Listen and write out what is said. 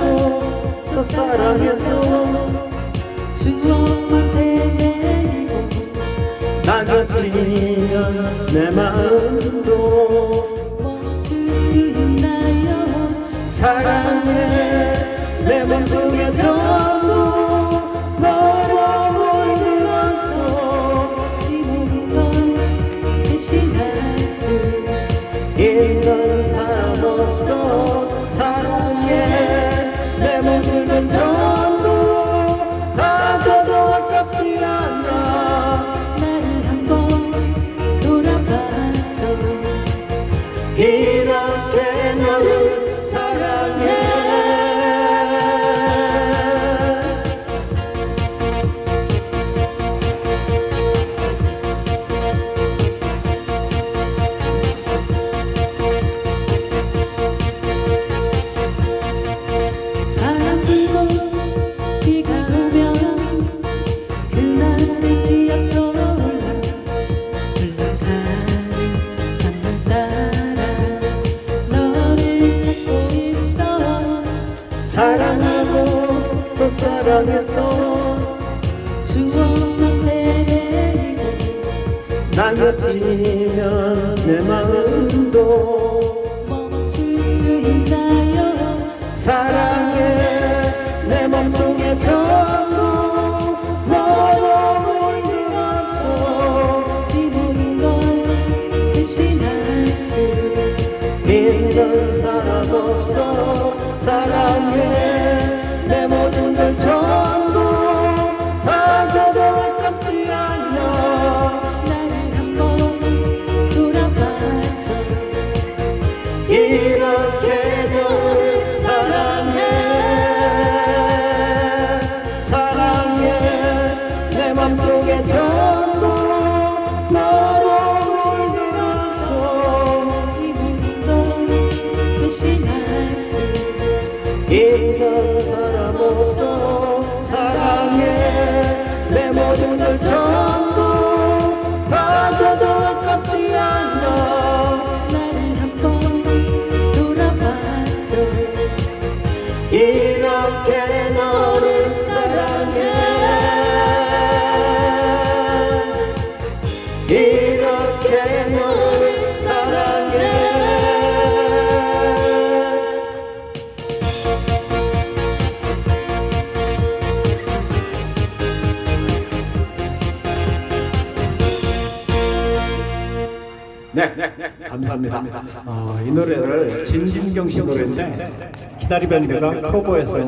사랑하고 또 사랑해서 추억만 되뇌이고 낙엽지면 내 마음도 멈출 수 있나요 사랑해. 내 맘속에 전부 이 사랑하고 또 사랑해서 추억만 되뇌이고 낙엽지면 내 마음도 멈출 수 있나요? 사랑 있는 사람 없어. 사랑해. 내 모든 걸 전부 다 줘도 아깝지 않아. 나를 한번 돌아봐줘 이렇게 널 사랑해. 사랑해. 내 맘속에 전부 너 이런 사람 없어 사랑해. 내 모든 걸 전부 다 줘도 아깝지 돌아봐줘 네, 감사합니다. 어, 이 노래를 진진경 씨 노래인데 기다리 밴드가 커버해서